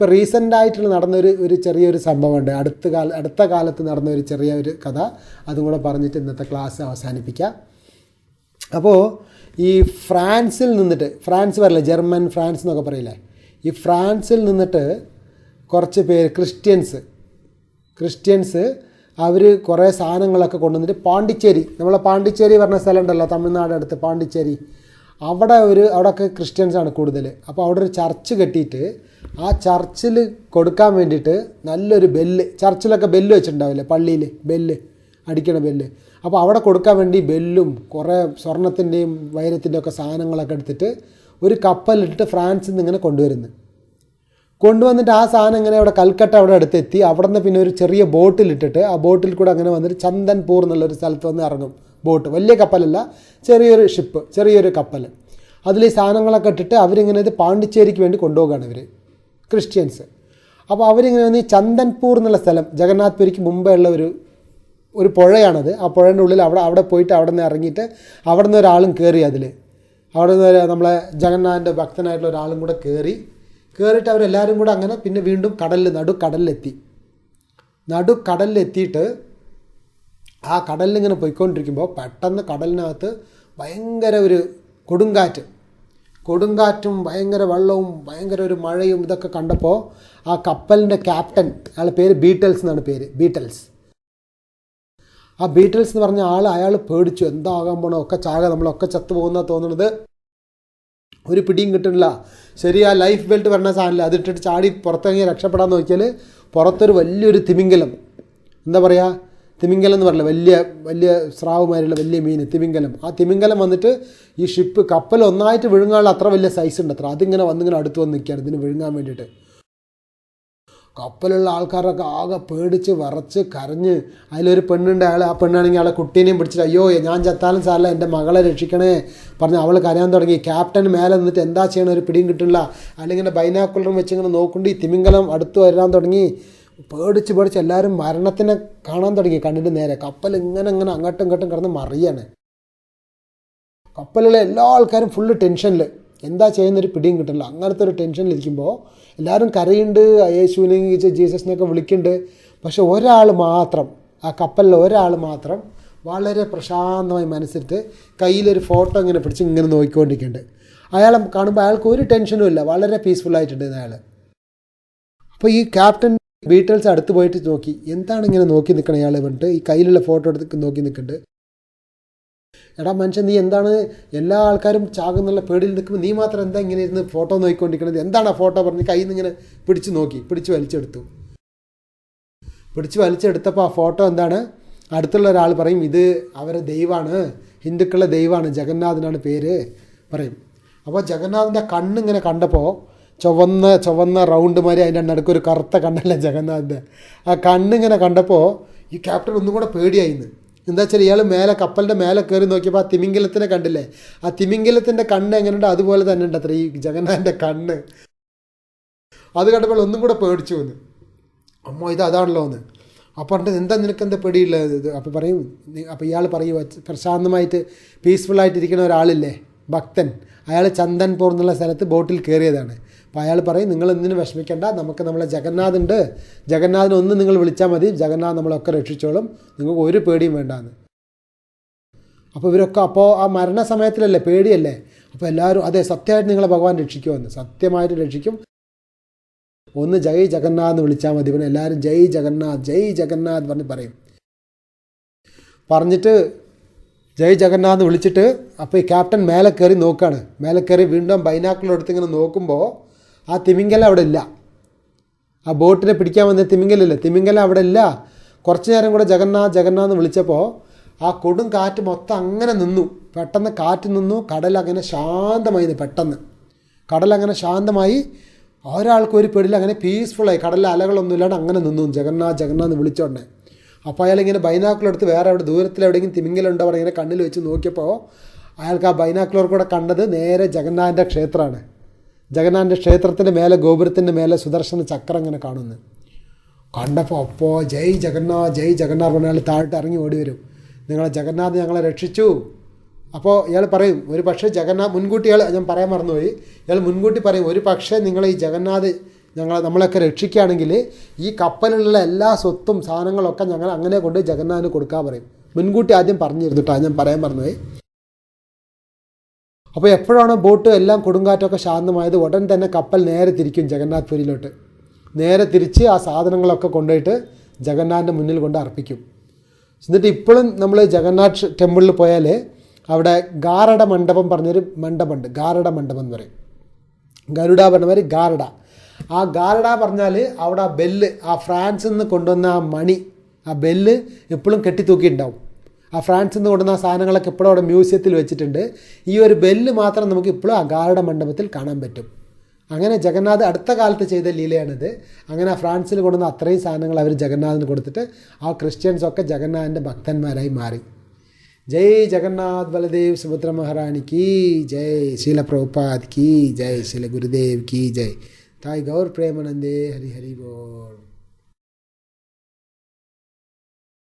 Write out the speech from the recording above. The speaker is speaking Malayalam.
ഇപ്പോൾ റീസെന്റ് ആയിട്ടുള്ള നടന്നൊരു ഒരു ചെറിയൊരു സംഭവമുണ്ട്. അടുത്ത കാല അടുത്ത കാലത്ത് നടന്ന ഒരു ചെറിയ ഒരു കഥ. അതും കൂടെ പറഞ്ഞിട്ട് ഇന്നത്തെ ക്ലാസ് അവസാനിപ്പിക്കാം. അപ്പോൾ ഈ ഫ്രാൻസിൽ നിന്നിട്ട് ഫ്രാൻസ് പറയില്ല ജർമ്മൻ ഫ്രാൻസ് എന്നൊക്കെ പറയില്ലേ? ഈ ഫ്രാൻസിൽ നിന്നിട്ട് കുറച്ച് പേര് ക്രിസ്ത്യൻസ് ക്രിസ്ത്യൻസ് അവർ കുറേ സാധനങ്ങളൊക്കെ കൊണ്ടുവന്നിട്ട് പാണ്ടിച്ചേരി നമ്മളെ പാണ്ടിച്ചേരി പറഞ്ഞ സ്ഥലം ഉണ്ടല്ലോ തമിഴ്നാട് അടുത്ത് പാണ്ടിച്ചേരി. അവിടെ ഒരു അവിടെയൊക്കെ ക്രിസ്ത്യൻസാണ് കൂടുതൽ. അപ്പോൾ അവിടെ ഒരു ചർച്ച് കെട്ടിയിട്ട് ആ ചർച്ചിൽ കൊടുക്കാൻ വേണ്ടിയിട്ട് നല്ലൊരു ബെല്ല് ചർച്ചിലൊക്കെ ബെല്ല് വെച്ചിട്ടുണ്ടാവില്ലേ? പള്ളിയിൽ ബെല്ല് അടിക്കണ ബെല്ല്. അപ്പോൾ അവിടെ കൊടുക്കാൻ വേണ്ടി ബെല്ലും കുറേ സ്വർണത്തിന്റെയും വൈരത്തിന്റെയും ഒക്കെ സാധനങ്ങളൊക്കെ എടുത്തിട്ട് ഒരു കപ്പലിട്ടിട്ട് ഫ്രാൻസിൽ നിന്ന് ഇങ്ങനെ കൊണ്ടുവരുന്നു. കൊണ്ടുവന്നിട്ട് ആ സാധനം ഇങ്ങനെ അവിടെ കൽക്കട്ട അവിടെ അടുത്തെത്തി. അവിടെ നിന്ന് പിന്നെ ഒരു ചെറിയ ബോട്ടിലിട്ടിട്ട് ആ ബോട്ടിൽ കൂടെ അങ്ങനെ വന്നിട്ട് ചന്ദൻപൂർ എന്നുള്ളൊരു സ്ഥലത്ത് വന്ന് ഇറങ്ങും. ബോട്ട് വലിയ കപ്പലല്ല ചെറിയൊരു ഷിപ്പ് ചെറിയൊരു കപ്പൽ അതിൽ ഈ സാധനങ്ങളൊക്കെ ഇട്ടിട്ട് അവരിങ്ങനെ ഇത് പാണ്ടിച്ചേരിക്ക് വേണ്ടി കൊണ്ടുപോകുകയാണ് ഇവർ ക്രിസ്ത്യൻസ്. അപ്പോൾ അവരിങ്ങനെ വന്ന് ഈ ചന്ദൻപൂർ എന്നുള്ള സ്ഥലം ജഗന്നാഥ് പുരിക്ക് മുമ്പേ ഉള്ള ഒരു ഒരു പുഴയാണത്. ആ പുഴയുടെ ഉള്ളിൽ അവിടെ അവിടെ പോയിട്ട് അവിടെ നിന്ന് ഇറങ്ങിയിട്ട് അവിടെ നിന്ന് ഒരാളും കയറി അതിൽ അവിടെ നിന്ന് നമ്മളെ ജഗന്നാഥന്റെ ഭക്തനായിട്ടുള്ള ഒരാളും കൂടെ കയറി കയറിയിട്ട് അവരെല്ലാവരും കൂടെ അങ്ങനെ പിന്നെ വീണ്ടും കടലിൽ നടു കടലിലെത്തി ആ കടലിൽ ഇങ്ങനെ പോയിക്കൊണ്ടിരിക്കുമ്പോൾ പെട്ടെന്ന് കടലിനകത്ത് ഭയങ്കര ഒരു കൊടുങ്കാറ്റ്. കൊടുങ്കാറ്റും ഭയങ്കര വെള്ളവും ഭയങ്കര ഒരു മഴയും ഇതൊക്കെ കണ്ടപ്പോൾ ആ കപ്പലിന്റെ ക്യാപ്റ്റൻ അയാളുടെ പേര് ബീറ്റൽസ് എന്നാണ് പേര് ബീറ്റൽസ്. ആ ബീറ്റൽസ് എന്ന് പറഞ്ഞ ആൾ അയാൾ പേടിച്ചു എന്താകാൻ പോണോ? ഒക്കെ ചാക നമ്മളൊക്കെ ചത്തു പോകുന്ന തോന്നുന്നത് ഒരു പിടിയും കിട്ടുന്നില്ല. ശരി ആ ലൈഫ് ബെൽറ്റ് പറഞ്ഞ സാധനമില്ല. അതിട്ടിട്ട് ചാടി പുറത്തിറങ്ങി രക്ഷപ്പെടാൻ നോക്കിയാൽ പുറത്തൊരു വലിയൊരു തിമിംഗലം. എന്താ പറയുക തിമിംഗലം എന്ന് പറയില്ല വലിയ വലിയ സ്രാവുമാരുള്ള വലിയ മീൻ തിമിംഗലം. ആ തിമിംഗലം വന്നിട്ട് ഈ ഷിപ്പ് കപ്പൽ ഒന്നായിട്ട് വിഴുങ്ങാനുള്ള അത്ര വലിയ സൈസ് ഉണ്ട് അത്ര. അതിങ്ങനെ വന്നിങ്ങനെ അടുത്ത് വന്ന് നിൽക്കുകയാണ് ഇതിന് വിഴുങ്ങാൻ വേണ്ടിയിട്ട്. കപ്പലുള്ള ആൾക്കാരൊക്കെ ആകെ പേടിച്ച് വറച്ച് കരഞ്ഞ് അതിലൊരു പെണ്ണുണ്ട് അയാൾ ആ പെണ്ണാണെങ്കിൽ അയാളെ കുട്ടീനെയും പിടിച്ചിട്ട് അയ്യോ ഞാൻ ചത്താലും സാറില്ല എന്റെ മകളെ രക്ഷിക്കണേ പറഞ്ഞ് അവൾ കരയാൻ തുടങ്ങി. ക്യാപ്റ്റൻ മേലെ നിന്നിട്ട് എന്താ ചെയ്യണം? ഒരു പിടിയും കിട്ടില്ല അല്ലെങ്കിൽ ബൈനാക്കുലറും വെച്ച് ഇങ്ങനെ നോക്കുകൊണ്ട് ഈ തിമിംഗലം അടുത്ത് വരാൻ തുടങ്ങി. പേടിച്ച് പേടിച്ച് എല്ലാവരും മരണത്തിനെ കാണാൻ തുടങ്ങി. കണ്ണിന്റെ നേരെ കപ്പൽ ഇങ്ങനെ ഇങ്ങനെ അങ്ങോട്ടും ഇങ്ങോട്ടും കിടന്ന് മറിയാണ്. കപ്പലിലെ എല്ലാ ആൾക്കാരും ഫുള്ള് ടെൻഷനിൽ എന്താ ചെയ്യുന്നൊരു പിടിയും കിട്ടില്ല അങ്ങനത്തെ ഒരു ടെൻഷനിലിരിക്കുമ്പോൾ എല്ലാവരും കരയുണ്ട്. യേശുവിനെ ജീസസിനെയൊക്കെ വിളിക്കുന്നുണ്ട്. പക്ഷെ ഒരാൾ മാത്രം ആ കപ്പലിലെ ഒരാൾ മാത്രം വളരെ പ്രശാന്തമായി മനസ്സിട്ട് കയ്യിലൊരു ഫോട്ടോ ഇങ്ങനെ പിടിച്ച് ഇങ്ങനെ നോക്കിക്കൊണ്ടിരിക്കുന്നുണ്ട്. അയാളെ കാണുമ്പോൾ അയാൾക്ക് ഒരു ടെൻഷനും ഇല്ല. വളരെ പീസ്ഫുള്ളായിട്ടുണ്ട് അയാൾ അപ്പോൾ ഈ ക്യാപ്റ്റൻ ബീറ്റൽസ് അടുത്ത് പോയിട്ട് നോക്കി. എന്താണ് ഇങ്ങനെ നോക്കി നിൽക്കണം ഇയാൾ പറഞ്ഞിട്ട് ഈ കയ്യിലുള്ള ഫോട്ടോ എടുത്ത് നോക്കി നിൽക്കുന്നുണ്ട് എടാ മനുഷ്യൻ നീ എന്താണ് എല്ലാ ആൾക്കാരും ചാകുന്നുള്ള പേടിയിൽ നിൽക്കുമ്പോൾ നീ മാത്രം എന്താ ഇങ്ങനെ ഇരുന്ന് ഫോട്ടോ നോക്കിക്കൊണ്ടിരിക്കുന്നത് എന്താണ് ആ ഫോട്ടോ പറഞ്ഞ് കയ്യിൽ നിന്ന് ഇങ്ങനെ പിടിച്ച് നോക്കി പിടിച്ച് വലിച്ചെടുത്തു. പിടിച്ച് വലിച്ചെടുത്തപ്പോൾ ആ ഫോട്ടോ എന്താണ്? അടുത്തുള്ള ഒരാൾ പറയും ഇത് അവരെ ദൈവമാണ് ഹിന്ദുക്കളുടെ ദൈവമാണ് ജഗന്നാഥനാണ് പേര്. പറയും. അപ്പോൾ ജഗന്നാഥന്റെ കണ്ണിങ്ങനെ കണ്ടപ്പോൾ ചുവന്ന ചുവന്ന റൗണ്ട് മാതിരി അതിന്റെ നടുക്ക് ഒരു കറുത്ത കണ്ണല്ല ജഗന്നാഥിന്റെ. ആ കണ്ണിങ്ങനെ കണ്ടപ്പോൾ ഈ ക്യാപ്റ്റൻ ഒന്നും കൂടെ പേടിയായിന്ന്. എന്താ വെച്ചാൽ ഇയാൾ മേലെ കപ്പലിന്റെ മേലെ കയറി നോക്കിയപ്പോൾ ആ തിമിംഗലത്തിനെ കണ്ടില്ലേ? ആ തിമിംഗലത്തിന്റെ കണ്ണ് എങ്ങനെയുണ്ട്? അതുപോലെ തന്നെ ഉണ്ട് അത്ര ഈ ജഗന്നാഥന്റെ കണ്ണ്. അത് കണ്ടപ്പോൾ ഒന്നും കൂടെ പേടിച്ചു വന്ന് അമ്മ ഇത് അതാണല്ലോ എന്ന്. അപ്പോൾ പറഞ്ഞത് എന്താ നിനക്ക് എന്താ പേടിയുള്ളത് അപ്പോൾ പറയും അപ്പോൾ ഇയാൾ പറയും പ്രശാന്തമായിട്ട് പീസ്ഫുള്ളായിട്ടിരിക്കുന്ന ഒരാളില്ലേ ഭക്തൻ. അയാൾ ചന്ദൻപൂർ എന്നുള്ള സ്ഥലത്ത് ബോട്ടിൽ കയറിയതാണ്. അപ്പോൾ അയാൾ പറയും നിങ്ങൾ എന്തിനും വിഷമിക്കേണ്ട. നമുക്ക് നമ്മളെ ജഗന്നാഥുണ്ട്. ജഗന്നാഥിനെ ഒന്ന് നിങ്ങൾ വിളിച്ചാൽ മതി. ജഗന്നാഥ് നമ്മളൊക്കെ രക്ഷിച്ചോളും. നിങ്ങൾക്ക് ഒരു പേടിയും വേണ്ടാന്ന്. അപ്പോൾ ഇവരൊക്കെ അപ്പോൾ ആ മരണസമയത്തിലല്ലേ പേടിയല്ലേ? അപ്പോൾ എല്ലാവരും അതെ സത്യമായിട്ട് നിങ്ങളെ ഭഗവാൻ രക്ഷിക്കുമെന്ന്. സത്യമായിട്ട് രക്ഷിക്കും. ഒന്ന് ജയ് ജഗന്നാഥ് എന്ന് വിളിച്ചാൽ മതി. പിന്നെ എല്ലാവരും ജയ് ജഗന്നാഥ് ജയ് ജഗന്നാഥ് പറഞ്ഞ് പറയും. പറഞ്ഞിട്ട് ജയ് ജഗന്നാഥ് എന്ന് വിളിച്ചിട്ട് അപ്പോൾ ഈ ക്യാപ്റ്റൻ മേലെ കയറി നോക്കുകയാണ് മേലെ കയറി വീണ്ടും ബൈനാക്കുലർ എടുത്ത് ഇങ്ങനെ നോക്കുമ്പോൾ ആ തിമിംഗലം അവിടെ ഇല്ല. ആ ബോട്ടിനെ പിടിക്കാൻ വന്ന തിമിങ്കലില്ല തിമിംഗലം അവിടെ ഇല്ല. കുറച്ച് നേരം കൂടെ ജഗന്നാഥ് ജഗന്നാഥ് എന്ന് വിളിച്ചപ്പോൾ ആ കൊടും കാറ്റ് മൊത്തം അങ്ങനെ നിന്നു. പെട്ടെന്ന് കാറ്റ് നിന്നു. കടൽ അങ്ങനെ ശാന്തമായി പെട്ടെന്ന്. കടൽ അങ്ങനെ ശാന്തമായി. ഒരാൾക്കും ഒരു പേടില്ല അങ്ങനെ പീസ്ഫുള്ളായി കടലിലെ അലകളൊന്നും ഇല്ലാണ്ട് അങ്ങനെ നിന്നു. ജഗന്നാഥ് ജഗന്നാഥ് വിളിച്ചോണ്ടേ അപ്പോൾ അയാൾ ഇങ്ങനെ ബൈനാക്കുലർ എടുത്ത് വേറെ അവിടെ ദൂരത്തിൽ എവിടെയെങ്കിലും തിമിങ്കലുണ്ടോ അവിടെ ഇങ്ങനെ കണ്ണിൽ വെച്ച് നോക്കിയപ്പോൾ അയാൾക്ക് ആ ബൈനാക്കുലർ കൂടെ കണ്ടത് നേരെ ജഗന്നാഥന്റെ ക്ഷേത്രമാണ്. ജഗന്നാഥന്റെ ക്ഷേത്രത്തിന്റെ മേലെ ഗോപുരത്തിന്റെ മേലെ സുദർശന ചക്രം ഇങ്ങനെ കാണുന്നു. കണ്ടപ്പോൾ അപ്പോൾ ജയ് ജഗന്നാഥ് ജയ് ജഗന്നാഥ് പറഞ്ഞ അയാൾ താഴോട്ട് ഇറങ്ങി ഓടി വരും. നിങ്ങളെ ജഗന്നാഥ് ഞങ്ങളെ രക്ഷിച്ചു. അപ്പോൾ ഇയാൾ പറയും ഒരു പക്ഷേ ജഗന്നാഥ് മുൻകൂട്ടി ഇയാൾ ഞാൻ പറയാൻ മറന്നുപോയി. ഇയാൾ മുൻകൂട്ടി പറയും ഒരു പക്ഷേ നിങ്ങൾ ഈ ജഗന്നാഥ് ഞങ്ങൾ നമ്മളൊക്കെ രക്ഷിക്കുകയാണെങ്കിൽ ഈ കപ്പലിലുള്ള എല്ലാ സ്വത്തും സാധനങ്ങളൊക്കെ ഞങ്ങൾ അങ്ങനെ കൊണ്ട് ജഗന്നാഥന് കൊടുക്കാൻ പറയും. മുൻകൂട്ടി ആദ്യം പറഞ്ഞിരുന്നു കേട്ടോ ഞാൻ പറയാൻ പറഞ്ഞത് അപ്പോൾ എപ്പോഴാണ് ബോട്ട് എല്ലാം കൊടുങ്കാറ്റൊക്കെ ശാന്തമായത് ഉടൻ തന്നെ കപ്പൽ നേരെ തിരിക്കും ജഗന്നാഥ് പുരിയിലോട്ട് നേരെ തിരിച്ച് ആ സാധനങ്ങളൊക്കെ കൊണ്ടുപോയിട്ട് ജഗന്നാഥിന്റെ മുന്നിൽ കൊണ്ട് അർപ്പിക്കും. എന്നിട്ട് ഇപ്പോഴും നമ്മൾ ജഗന്നാഥ് ടെമ്പിളിൽ പോയാൽ അവിടെ ഗാരട മണ്ഡപം പറഞ്ഞൊരു മണ്ഡപമുണ്ട്. ഗാരട മണ്ഡപം എന്ന് പറയും. ഗരുഡ പറഞ്ഞ മാതിരി ഗാരഡ. ആ ഗാരഡ പറഞ്ഞാൽ അവിടെ ആ ബെല്ല് ആ ഫ്രാൻസിൽ നിന്ന് കൊണ്ടുവന്ന ആ മണി ആ ബെല്ല് എപ്പോഴും കെട്ടിത്തൂക്കിയിട്ടുണ്ടാവും. ആ ഫ്രാൻസിൽ നിന്ന് കൊണ്ടുവന്ന സാധനങ്ങളൊക്കെ ഇപ്പോഴും അവിടെ മ്യൂസിയത്തിൽ വെച്ചിട്ടുണ്ട്. ഈ ഒരു ബെല്ല് മാത്രം നമുക്ക് ഇപ്പോഴും ആ ഗാരഡ മണ്ഡപത്തിൽ കാണാൻ പറ്റും. അങ്ങനെ ജഗന്നാഥ് അടുത്ത കാലത്ത് ചെയ്ത ലീലയാണിത്. അങ്ങനെ ഫ്രാൻസിൽ കൊണ്ടുവന്ന അത്രയും സാധനങ്ങൾ അവർ ജഗന്നാഥിന് കൊടുത്തിട്ട് ആ ക്രിസ്ത്യൻസൊക്കെ ജഗന്നാഥന്റെ ഭക്തന്മാരായി മാറി. ജയ് ജഗന്നാഥ് ബലദേവ് സുഭദ്ര മഹാറാണി കീ ജയ് ശീല പ്രഭുപാദ് കീ ജയ് ശീല ഗുരുദേവ് കീ ജയ്. തായ് ഗൗർ പ്രേമനന്ദേ ഹരി ഹരി ബോൾ.